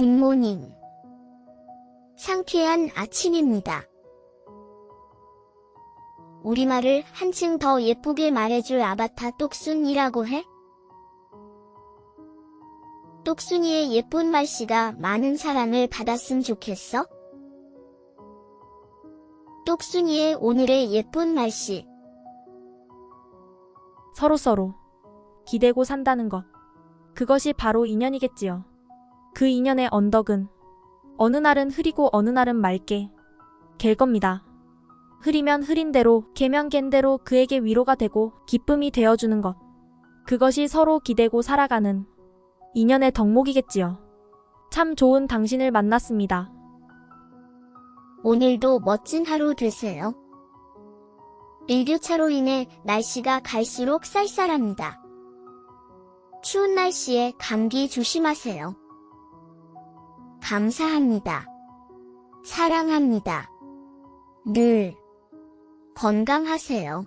굿모닝. 상쾌한 아침입니다. 우리말을 한층 더 예쁘게 말해줄 아바타 똑순이라고 해? 똑순이의 예쁜 말씨가 많은 사랑을 받았으면 좋겠어? 똑순이의 오늘의 예쁜 말씨. 서로서로 기대고 산다는 것. 그것이 바로 인연이겠지요. 그 인연의 언덕은 어느 날은 흐리고 어느 날은 맑게 갤 겁니다. 흐리면 흐린 대로, 개면 갠 대로 그에게 위로가 되고 기쁨이 되어주는 것. 그것이 서로 기대고 살아가는 인연의 덕목이겠지요. 참 좋은 당신을 만났습니다. 오늘도 멋진 하루 되세요. 일교차로 인해 날씨가 갈수록 쌀쌀합니다. 추운 날씨에 감기 조심하세요. 감사합니다. 사랑합니다. 늘 건강하세요.